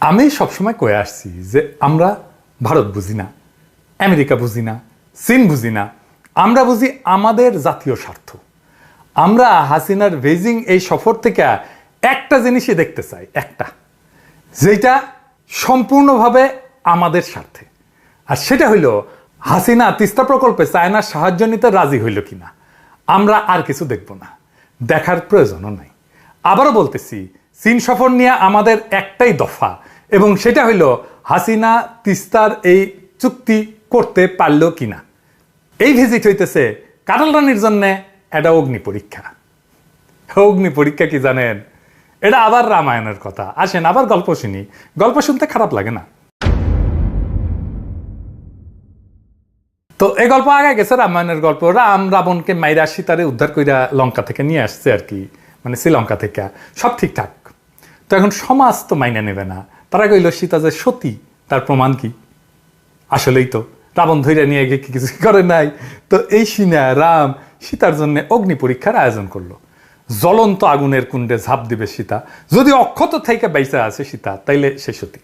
আমি সবসময় কয়ে আসছি যে আমরা ভারত বুঝি না, আমেরিকা বুঝি না, চীন বুঝি না, আমরা বুঝি আমাদের জাতীয় স্বার্থ। আমরা হাসিনার বেজিং এই সফর থেকে একটা জিনিসই দেখতে চাই, একটা যেটা সম্পূর্ণভাবে আমাদের স্বার্থে। আর সেটা হইল, হাসিনা তিস্তা প্রকল্পে চায়নার সাহায্য নিতে রাজি হইল কিনা, আমরা আর কিছু দেখব না, দেখার প্রয়োজনও নাই। আবারও বলতেছি চীন সফর নিয়ে আমাদের একটাই দফা, এবং সেটা হইল হাসিনা তিস্তার এই চুক্তি করতে পারল কিনা। এই ভিজিট হইতেছে কাটাল রানীর জন্য এটা অগ্নি পরীক্ষা। অগ্নি পরীক্ষা কি জানেন? এটা আবার রামায়ণের কথা। আসেন, আবার গল্প শুনি। গল্প শুনতে খারাপ লাগে না। তো এই গল্প আগে গেছে, রামায়ণের গল্প। রাম রাবণকে মাইরা সীতারে উদ্ধার কইরা লঙ্কা থেকে নিয়ে আসছে আর কি মানে শ্রীলঙ্কা থেকে। সব ঠিকঠাক। তো এখন সমাজ তো মাইনে নেবে না। তারা কইল, সীতা যে সতী, তার প্রমাণ কি? আসলেই তো, রাবণ ধৈর্য নিয়ে গিয়ে কিছু করে নাই। তো এই সিনা, রাম, সীতার জন্য অগ্নি পরীক্ষার আয়োজন করল। জ্বলন্ত আগুনের কুণ্ডে ঝাঁপ দিবে সীতা। যদি অক্ষত থেকে বেঁচে আছে সীতা, তাইলে সে সতী।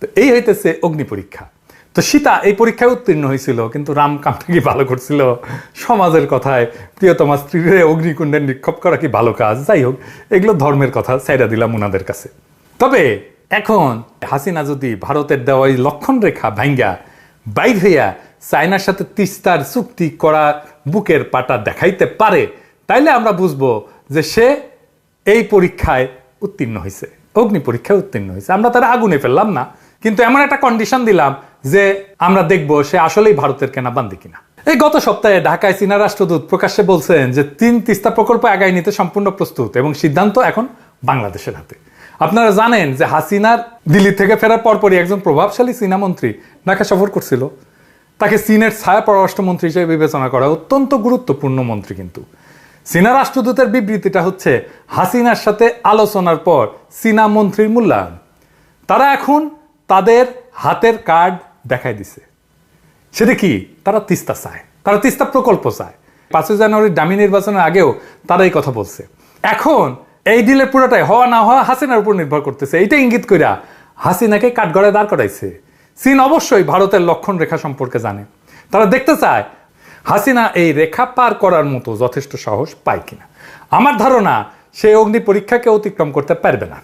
তো এই হইতেছে অগ্নি পরীক্ষা। তো সীতা এই পরীক্ষায় উত্তীর্ণ হয়েছিল, কিন্তু রাম কামটা কি ভালো করছিল? সমাজের কথায়, প্রিয়তমা স্ত্রীরে অগ্নিকুণ্ডে নিক্ষেপ করা কি ভালো কাজ? যাই হোক, এগুলো ধর্মের কথা সাইডা দিলাম ওনাদের কাছে। তবে এখন হাসিনা যদি ভারতের দেওয়া এই লক্ষণ রেখা ভাঙ্গা, বাইর হইয়া চায়নার সাথে তিস্তার চুক্তি করা বুকের পাটা দেখাইতে পারে, তাইলে আমরা বুঝব যে সে এই পরীক্ষায় উত্তীর্ণ হয়েছে অগ্নি পরীক্ষায় উত্তীর্ণ হয়েছে আমরা তারা আগুনে ফেললাম না, কিন্তু এমন একটা কন্ডিশন দিলাম যে আমরা দেখব সে আসলেই ভারতের কেনা বান্দি কিনা। এই গত সপ্তাহে ঢাকায় চীনা রাষ্ট্রদূত প্রকাশ্যে বলছেন যে তিন তিস্তা প্রকল্প আগায় নিতে সম্পূর্ণ প্রস্তুত এবং সিদ্ধান্ত এখন বাংলাদেশের হাতে। আপনারা জানেন যে হাসিনার দিল্লি থেকে ফেরার পরপরই একজন প্রভাবশালী চীনা মন্ত্রী ঢাকা সফর করছিল। তাকে চীনের ছায়া পররাষ্ট্রমন্ত্রী হিসেবে বিবেচনা করা অত্যন্ত গুরুত্বপূর্ণ মন্ত্রী কিন্তু। চীনা রাষ্ট্রদূতের বিবৃতিটা হচ্ছে, হাসিনার সাথে আলোচনার পর চীনা মন্ত্রীর মূল্যায়ন। তারা এখন তাদের হাতের কার্ড দেখাই দিছে। সেটা কি? তারা তিস্তা চায়। তারা তিস্তা প্রকল্প চায়। পাঁচই জানুয়ারির দামি নির্বাচনের আগেও তারা এই কথা বলছে। এখন এই ডিলের পুরোটাই হওয়া না হওয়া হাসিনার উপর নির্ভর করতেছে। এইটা ইঙ্গিত কইরা হাসিনাকে কাঠগড়ায় দাঁড় করাইছে। চীন অবশ্যই ভারতের লক্ষণ রেখা সম্পর্কে জানে। তারা দেখতে চায়, হাসিনা এই রেখা পার করার মতো যথেষ্ট সাহস পায় কিনা। আমার ধারণা সেই অগ্নি পরীক্ষাকে অতিক্রম করতে পারবে না।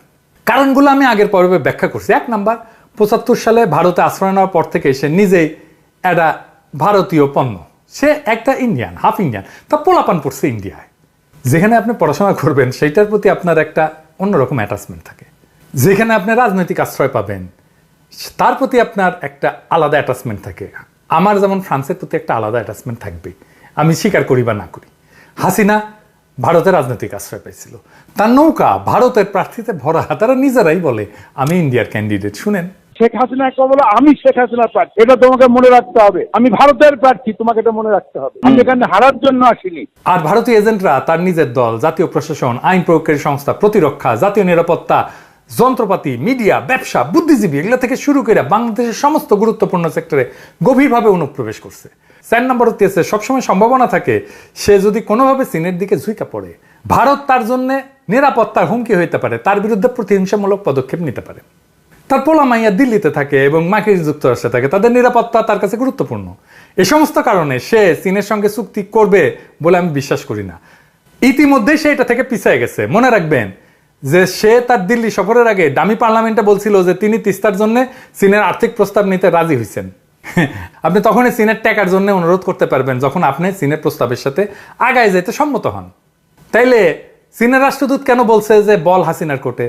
কারণগুলো আমি আগের পর্বে ব্যাখ্যা করছি। এক নাম্বার পঁচাত্তর সালে ভারতে আশ্রয় নেওয়ার পর থেকে সে নিজেই একটা ভারতীয় পণ্য। সে একটা ইন্ডিয়ান হাফ ইন্ডিয়ান তা পোলাপান পড়ছে ইন্ডিয়ায় যেখানে আপনি পড়াশোনা করবেন, সেইটার প্রতি আপনার একটা অন্যরকম অ্যাটাচমেন্ট থাকে। যেখানে আপনি রাজনৈতিক আশ্রয় পাবেন, তার প্রতি আপনার একটা আলাদা অ্যাটাচমেন্ট থাকে। আমার যেমন ফ্রান্সের প্রতি একটা আলাদা অ্যাটাচমেন্ট থাকবে। আমি স্বীকার করি বা না করি। হাসিনা ভারতের রাজনৈতিক আশ্রয় পাইছিল। তার নৌকা ভারতের প্রার্থীতে ভরা, তারা নিজেরাই বলে, আমি ইন্ডিয়ার ক্যান্ডিডেট শুনেন। শেখ হাসিনা একটা বলে আমি শেখ হাসিনার প্রার্থী। এটা তোমাকে মনে রাখতে হবে। আমি ভারতের প্রার্থী তোমাকে এটা মনে রাখতে হবে। আমি এখানে হারার জন্য আসিনি। আর ভারতীয় এজেন্টরা তার নিজের দল জাতীয় প্রশাসন আইন প্রয়োগকারী সংস্থা প্রতিরক্ষা জাতীয় নিরাপত্তা যন্ত্রপাতি মিডিয়া ব্যবসা বুদ্ধিজীবী এগুলো থেকে শুরু করে বাংলাদেশের সমস্ত গুরুত্বপূর্ণ সেক্টরে গভীরভাবে অনুপ্রবেশ করছে। চার নম্বর হচ্ছে সবসময় সম্ভাবনা থাকে সে যদি কোনোভাবে চীনের দিকে ঝুঁকা পড়ে ভারত তার জন্য নিরাপত্তার হুমকি হইতে পারে তার বিরুদ্ধে প্রতিহিংসামূলক পদক্ষেপ নিতে পারে। তার পোলা মাইয়া দিল্লিতে থাকে এবং মাকির যুক্তরাষ্ট্রে থাকে, তাদের নিরাপত্তা তার কাছে গুরুত্বপূর্ণ। এই সমস্ত কারণে সে চীনের সঙ্গে চুক্তি করবে বলে আমি বিশ্বাস করি না। ইতিমধ্যে সে এটা থেকে পিছিয়ে গেছে। মনে রাখবেন যে সে তার দিল্লি সফরের আগে দামি পার্লামেন্টে বলছিল যে তিনি তিস্তার জন্য চীনের আর্থিক প্রস্তাব নিতে রাজি হয়েছেন আপনি তখনই চীনের টাকার জন্য অনুরোধ করতে পারবেন যখন আপনি চীনের প্রস্তাবের সাথে আগায় যেতে সম্মত হন। তাইলে চীনের রাষ্ট্রদূত কেন বলছে যে বল হাসিনার কোর্টে?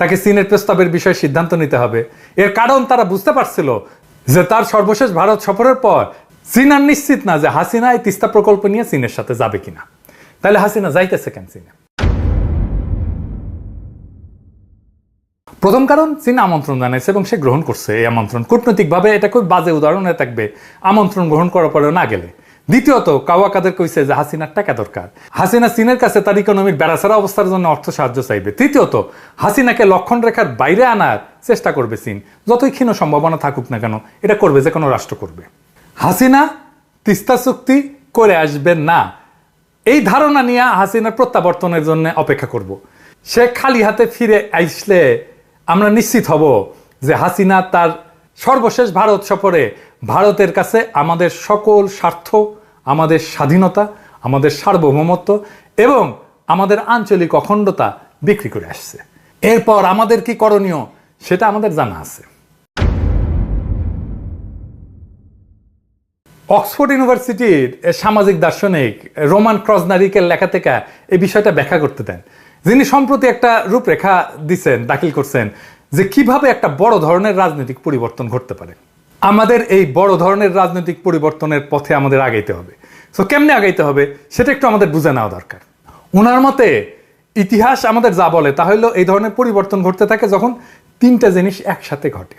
তাকে চীনের প্রস্তাবের বিষয়ে সিদ্ধান্ত নিতে হবে। এর কারণ তারা বুঝতে পারছিল যে তার সর্বশেষ ভারত সফরের পর চীন আর নিশ্চিত না যে হাসিনা এই তিস্তা প্রকল্প নিয়ে চীনের সাথে যাবে কিনা। তাহলে হাসিনা যাইতেছে কেন চীনে প্রথম কারণ চীন আমন্ত্রণ জানাইছে এবং সে গ্রহণ করছে এই আমন্ত্রণ। কূটনৈতিকভাবে এটা খুব বাজে উদাহরণ থাকবে। আমন্ত্রণ গ্রহণ করার পরেও না গেলে। দ্বিতীয়ত কাওয়া কাদের কইছে যে হাসিনার টাকা দরকার। হাসিনা চীনের কাছে তার ইকোনমির বেড়াছাড়া অবস্থার জন্য অর্থ সাহায্য চাইবে। তৃতীয়ত, হাসিনাকে লক্ষণ রেখার বাইরে আনার চেষ্টা করবে চীন। যতই ক্ষীণ সম্ভাবনা থাকুক না কেন, এটা করবে যে কোনো রাষ্ট্র করবে। হাসিনা তিস্তা চুক্তি করে আসবেন না। এই ধারণা নিয়ে হাসিনার প্রত্যাবর্তনের জন্য অপেক্ষা করব। সে খালি হাতে ফিরে আসলে আমরা নিশ্চিত হব যে হাসিনা তার সর্বশেষ ভারত সফরে ভারতের কাছে আমাদের সকল স্বার্থ, আমাদের স্বাধীনতা, আমাদের সার্বভৌমত্ব এবং আমাদের আঞ্চলিক অখণ্ডতা বিক্রি করে আসছে। এরপর আমাদের কি করণীয় সেটা আমাদের জানা আছে। অক্সফোর্ড ইউনিভার্সিটির সামাজিক দার্শনিক রোমান ক্রজনারিকের লেখা থেকে এই বিষয়টা ব্যাখ্যা করতে দেন। যিনি সম্প্রতি একটা রূপরেখা দিচ্ছেন দাখিল করছেন যে কীভাবে একটা বড় ধরনের রাজনৈতিক পরিবর্তন ঘটতে পারে। আমাদের এই বড় ধরনের রাজনৈতিক পরিবর্তনের পথে আমাদের আগাইতে হবে। সো কেমনে আগাইতে হবে? সেটা একটু আমাদের বুঝে নেওয়া দরকার। ওনার মতে, ইতিহাস আমাদের যা বলে, তা হলো এই ধরনের পরিবর্তন ঘটতে থাকে যখন তিনটা জিনিস একসাথে ঘটে।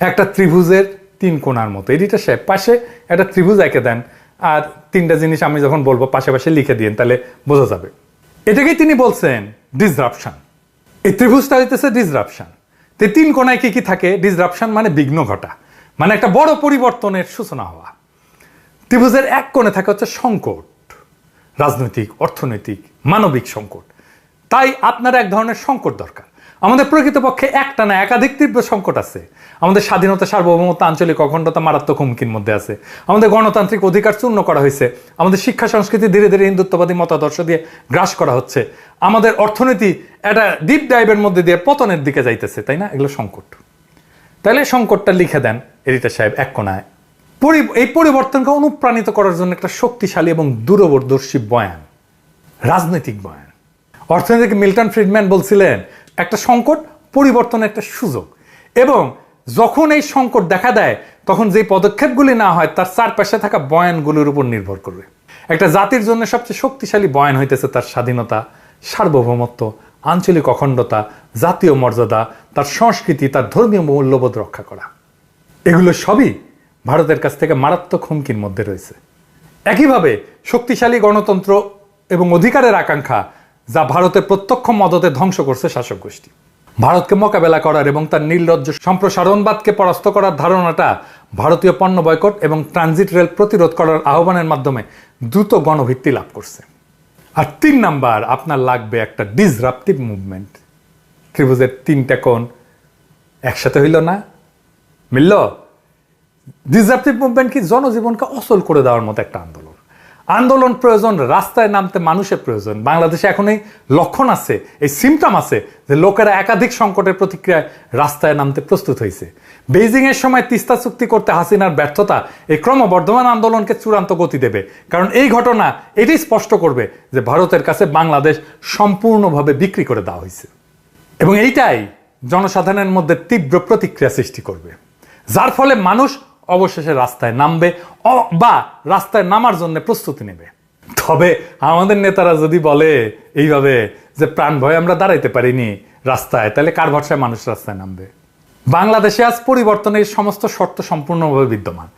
একটা ত্রিভুজের তিন কোণার মতো। এডিটা সাহেব পাশে একটা ত্রিভুজ একে দেন, আর তিনটা জিনিস আমি যখন বলব পাশে পাশে লিখে দিন তাহলে বোঝা যাবে। এটাকেই তিনি বলছেন ডিসরাপশন এই ত্রিভুজটা হইতেছে ডিসরাপশান তে তিন কোনায় কি কি থাকে? ডিসরাপশান মানে বিঘ্ন ঘটা। মানে একটা বড় পরিবর্তনের সূচনা হওয়া। ত্রিভুজের এক কোণে থাকে হচ্ছে সংকট। রাজনৈতিক, অর্থনৈতিক, মানবিক সংকট। তাই আপনার এক ধরনের সংকট দরকার। আমাদের প্রকৃতপক্ষে একটা না, একাধিক তীব্র সংকট আছে। আমাদের স্বাধীনতা, সার্বভৌমত্ব, আঞ্চলিক অখণ্ডতা মারাত্মক হুমকির মধ্যে আছে। আমাদের গণতান্ত্রিক অধিকার চূর্ণ করা হয়েছে। আমাদের শিক্ষা সংস্কৃতি ধীরে ধীরে হিন্দুত্ববাদী মতাদর্শ দিয়ে গ্রাস করা হচ্ছে। আমাদের অর্থনীতি একটা ডিপ ডাইভের মধ্যে দিয়ে পতনের দিকে যাইতেছে, তাই না? এগুলো সংকট। তাহলে সংকটটা লিখে দেন এডিটার সাহেব এক কোনায় এই পরিবর্তনকে অনুপ্রাণিত করার জন্য একটা শক্তিশালী এবং দূরদর্শী বয়ান, রাজনৈতিক বয়ান। অর্থনীতিক মিল্টন ফ্রিডম্যান বলছিলেন একটা সংকট, পরিবর্তনের একটা সুযোগ। এবং যখন এই সংকট দেখা দেয়, তখন যে পদক্ষেপগুলি না হয়, তার চারপাশে থাকা বয়ানগুলির উপর নির্ভর করবে। একটা জাতির জন্য সবচেয়ে শক্তিশালী বয়ান হইতেছে তার স্বাধীনতা, সার্বভৌমত্ব, আঞ্চলিক অখণ্ডতা, জাতীয় মর্যাদা, তার সংস্কৃতি, তার ধর্মীয় মূল্যবোধ রক্ষা করা। এগুলো সবই ভারতের কাছ থেকে মারাত্মক হুমকির মধ্যে রয়েছে। একইভাবে শক্তিশালী গণতন্ত্র এবং অধিকারের আকাঙ্ক্ষা যা ভারতের প্রত্যক্ষ মদতে ধ্বংস করছে শাসক গোষ্ঠী। ভারতকে মোকাবেলা করার এবং তার নির্লজ্জ সম্প্রসারণবাদকে পরাস্ত করার ধারণাটা ভারতীয় পণ্য বয়কট এবং ট্রানজিট রেল প্রতিরোধ করার আহ্বানের মাধ্যমে দ্রুত গণভিত্তি লাভ করছে। আর তিন নাম্বার, আপনার লাগবে একটা ডিসরাপটিভ মুভমেন্ট ত্রিভুজের তিনটা কোণ একসাথে হইল না? মিলল? ডিসরাপটিভ মুভমেন্ট কি জনজীবনকে অচল করে দেওয়ার মতো একটা আন্দোলন। আন্দোলন প্রয়োজন, রাস্তায় নামতে মানুষের প্রয়োজন। বাংলাদেশে এখন এই লক্ষণ আছে, এই সিমটম আছে যে লোকেরা একাধিক সংকটের প্রতিক্রিয়ায় রাস্তায় নামতে প্রস্তুত হয়েছে। বেইজিং এর সময় তিস্তা চুক্তি করতে হাসিনার ব্যর্থতা এই ক্রমবর্ধমান আন্দোলনকে চূড়ান্ত গতি দেবে। কারণ এই ঘটনা এটি স্পষ্ট করবে যে ভারতের কাছে বাংলাদেশ সম্পূর্ণভাবে বিক্রি করে দেওয়া হয়েছে। এবং এইটাই জনসাধারণের মধ্যে তীব্র প্রতিক্রিয়া সৃষ্টি করবে। যার ফলে মানুষ অবশেষে রাস্তায় নামবে বা রাস্তায় নামার জন্য প্রস্তুতি নেবে। তবে আমাদের নেতারা যদি বলে এইভাবে যে প্রাণ ভয়ে আমরা দাঁড়াইতে পারিনি রাস্তায়, তাহলে কার ভরসায় মানুষ রাস্তায় নামবে? বাংলাদেশে আজ পরিবর্তনের সমস্ত শর্ত সম্পূর্ণভাবে বিদ্যমান।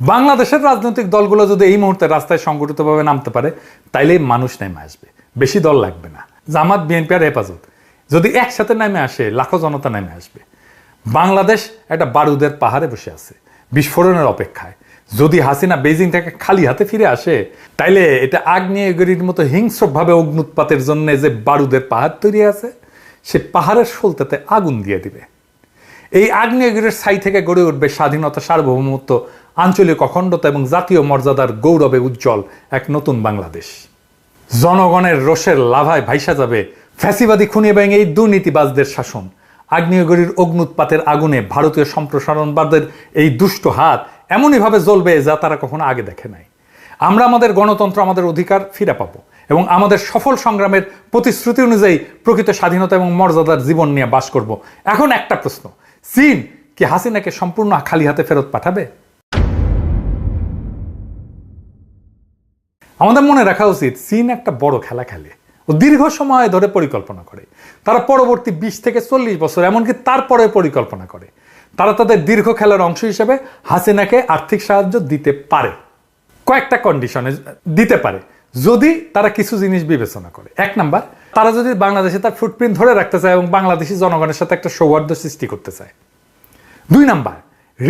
বাংলাদেশের রাজনৈতিক দলগুলো যদি এই মুহূর্তে রাস্তায় সংগঠিতভাবে নামতে পারে তাইলে মানুষ নেমে আসবে। বেশি দল লাগবে না। জামাত বিএনপি আর হেফাজত। যদি একসাথে নেমে আসে, লাখো জনতা নেমে আসবে। বাংলাদেশ একটা বারুদের পাহাড়ে বসে আছে, বিস্ফোরণের অপেক্ষায়। যদি হাসিনা বেজিং থেকে খালি হাতে ফিরে আসে, তাইলে এটা আগ্নেয়গিরির মতো হিংস্রভাবে অগ্নুৎপাতের জন্য যে বারুদের পাহাড় তৈরি আছে, সে পাহাড়ের সলতেতে আগুন দিয়ে দিবে। এই আগ্নেয়গিরির ছাই থেকে গড়ে উঠবে স্বাধীনতা সার্বভৌমত্ব, আঞ্চলিক অখণ্ডতা এবং জাতীয় মর্যাদার গৌরবে উজ্জ্বল এক নতুন বাংলাদেশ। জনগণের রোষের লাভায় ভাইসা যাবে ফ্যাসিবাদী খুনি এবং এই দুর্নীতিবাজদের শাসন। আগ্নেয়গিরির অগ্নুৎপাতের আগুনে ভারতীয় সম্প্রসারণবাদের এই দুষ্ট হাত এমনইভাবে জ্বলবে যা তারা কখনো আগে দেখে নাই। আমরা আমাদের গণতন্ত্র, আমাদের অধিকার ফিরে পাবো এবং আমাদের সফল সংগ্রামের প্রতিশ্রুতি অনুযায়ী প্রকৃত স্বাধীনতা এবং মর্যাদার জীবন নিয়ে বাস করব। এখন একটা প্রশ্ন, চীন কি হাসিনাকে সম্পূর্ণ খালি হাতে ফেরত পাঠাবে? আমাদের মনে রাখা উচিত, চীন একটা বড় খেলা খেলে ও দীর্ঘ সময় ধরে পরিকল্পনা করে। তারা পরবর্তী বিশ থেকে চল্লিশ বছর এমনকি তারপরে পরিকল্পনা করে। তারা তাদের দীর্ঘ খেলার অংশ হিসেবে হাসিনাকে আর্থিক সাহায্য দিতে পারে। কয়েকটা কন্ডিশনে দিতে পারে। যদি তারা কিছু জিনিস বিবেচনা করে। এক নাম্বার, তারা যদি বাংলাদেশে তার ফুটপ্রিন্ট ধরে রাখতে চায় এবং বাংলাদেশি জনগণের সাথে একটা সৌহার্দ্য সৃষ্টি করতে চায়। দুই নাম্বার,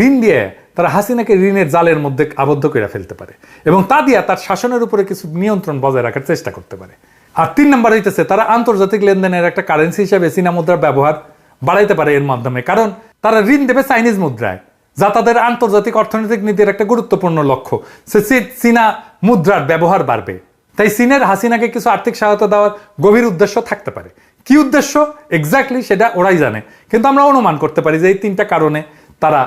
ঋণ দিয়ে তারা হাসিনাকে ঋণের জালের মধ্যে আবদ্ধ করে ফেলতে পারে এবং তা দিয়ে তার শাসনের উপরে কিছু নিয়ন্ত্রণ বজায় রাখার চেষ্টা করতে পারে। আর তিন নাম্বার হইতেছে, তারা আন্তর্জাতিক লেনদেনের একটা কারেন্সি হিসাবে চীনা মুদ্রার ব্যবহার বাড়াইতে পারে এর মাধ্যমে। কারণ তারা ঋণ দেবে চাইনিজ মুদ্রায়, যা তাদের আন্তর্জাতিক অর্থনৈতিক নীতির একটা গুরুত্বপূর্ণ লক্ষ্য। সে চীনা মুদ্রার ব্যবহার বাড়বে। তাই চীনের হাসিনাকে কিছু আর্থিক সহায়তা দেওয়ার গভীর উদ্দেশ্য থাকতে পারে। কি উদ্দেশ্য? এক্স্যাক্টলি সেটা ওরাই জানে। কিন্তু আমরা অনুমান করতে পারি যে এই তিনটা কারণে তারা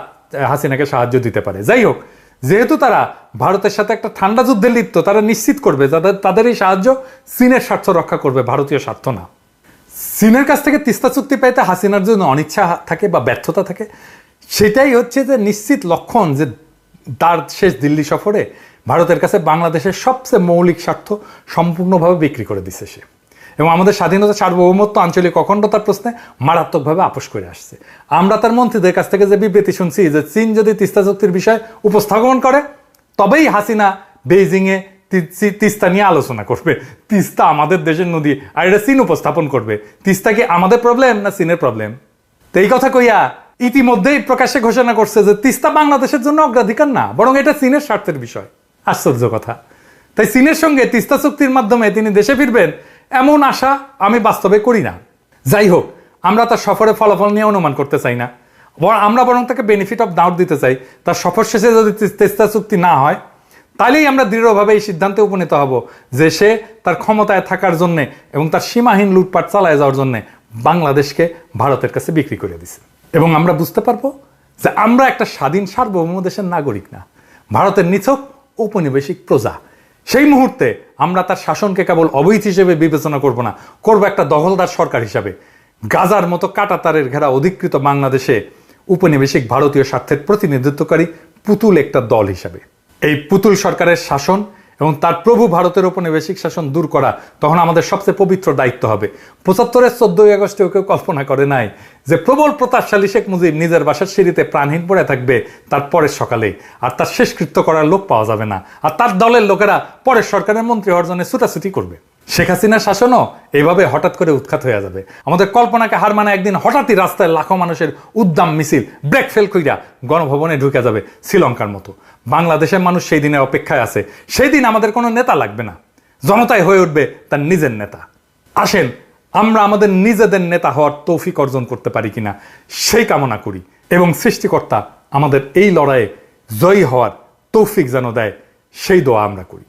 হাসিনাকে সাহায্য দিতে পারে। যাই হোক, যেহেতু তারা ভারতের সাথে একটা ঠান্ডা যুদ্ধে লিপ্ত, তারা নিশ্চিত করবে তাদের তাদের এই সাহায্য চীনের স্বার্থ রক্ষা করবে, ভারতীয় স্বার্থ না। চীনের কাছ থেকে তিস্তা চুক্তি পাইতে হাসিনার জন্য অনিচ্ছা থাকে বা ব্যর্থতা থাকে, সেটাই হচ্ছে যে নিশ্চিত লক্ষণ যে তার শেষ দিল্লি সফরে ভারতের কাছে বাংলাদেশের সবচেয়ে মৌলিক স্বার্থ সম্পূর্ণভাবে বিক্রি করে দিছে সে। এবং আমাদের স্বাধীনতা সার্বভৌমত্ব আঞ্চলিক অখণ্ডতার প্রশ্নে মারাত্মকভাবে আপোষ করে আসছে। আমরা তার মন্ত্রীদের কাছ থেকে যে বিবৃতি শুনছি যে চীন যদি তিস্তা চুক্তির বিষয় উপস্থাপন করে, তবেই হাসিনা বেইজিংয়ে তিস্তা নিয়ে আলোচনা করবে। তিস্তা আমাদের দেশের নদী, আর এটা চীন উপস্থাপন করবে। তিস্তা কি আমাদের প্রবলেম না চীনের প্রবলেম তো এই কথা কইয়া ইতিমধ্যেই প্রকাশ্যে ঘোষণা করছে যে তিস্তা বাংলাদেশের জন্য অগ্রাধিকার না, বরং এটা চীনের স্বার্থের বিষয়। আশ্চর্য কথা। তাই চীনের সঙ্গে তিস্তা চুক্তির মাধ্যমে তিনি দেশে ফিরবেন, এমন আশা আমি বাস্তবে করি না। যাই হোক, আমরা তার সফরে ফলাফল নিয়ে অনুমান করতে চাই না। আমরা বরং তাকে বেনিফিট অফ ডাউট দিতে চাই। তার সফর শেষে যদি তিস- তিস্তা চুক্তি না হয় তাহলেই আমরা দৃঢ়ভাবে এই সিদ্ধান্তে উপনীত হব যে সে তার ক্ষমতায় থাকার জন্য এবং তার সীমাহীন লুটপাট চালায় যাওয়ার জন্য বাংলাদেশকে ভারতের কাছে বিক্রি করে দিছে। এবং আমরা বুঝতে পারব যে আমরা একটা স্বাধীন সার্বভৌম দেশের নাগরিক না। ভারতের নিছক ঔপনিবেশিক প্রজা। সেই মুহূর্তে আমরা তার শাসনকে কেবল অবৈধ হিসেবে বিবেচনা করব না, করব একটা দখলদার সরকার হিসাবে। গাজার মতো কাটাতারের ঘেরা অধিকৃত বাংলাদেশে উপনিবেশিক ভারতীয় স্বার্থের প্রতিনিধিত্বকারী পুতুল একটা দল হিসাবে। এই পুতুল সরকারের শাসন এবং তার প্রভু ভারতের উপনিবেশিক শাসন দূর করা তখন আমাদের সবচেয়ে পবিত্র দায়িত্ব হবে। পঁচাত্তরের চোদ্দই আগস্টেও কেউ কল্পনা করে নাই যে প্রবল প্রতাপশালী শেখ মুজিব নিজের বাসার সিঁড়িতে প্রাণহীন পড়ে থাকবে তার পরের সকালে আর তার শেষকৃত্য করার লোক পাওয়া যাবে না। আর তার দলের লোকেরা পরের সরকারের মন্ত্রী অর্জনে ছুটাছুটি করবে। শেখ হাসিনার শাসনও এইভাবে হঠাৎ করে উৎখাত হয়ে যাবে। আমাদের কল্পনাকে হার মানে একদিন হঠাৎই রাস্তায় লাখো মানুষের উদ্দাম মিছিল, ব্রেক ফেল কইরা গণভবনে ঢুকে যাবে শ্রীলঙ্কার মতো। বাংলাদেশের মানুষ সেই দিনের অপেক্ষায় আছে। সেই দিন আমাদের কোনো নেতা লাগবে না। জনতাই হয়ে উঠবে তার নিজের নেতা। আসেন, আমরা আমাদের নিজেদের নেতা হওয়ার তৌফিক অর্জন করতে পারি কিনা, সেই কামনা করি এবং সৃষ্টিকর্তা আমাদের এই লড়াইয়ে জয়ী হওয়ার তৌফিক যেন দেয়, সেই দোয়া আমরা করি।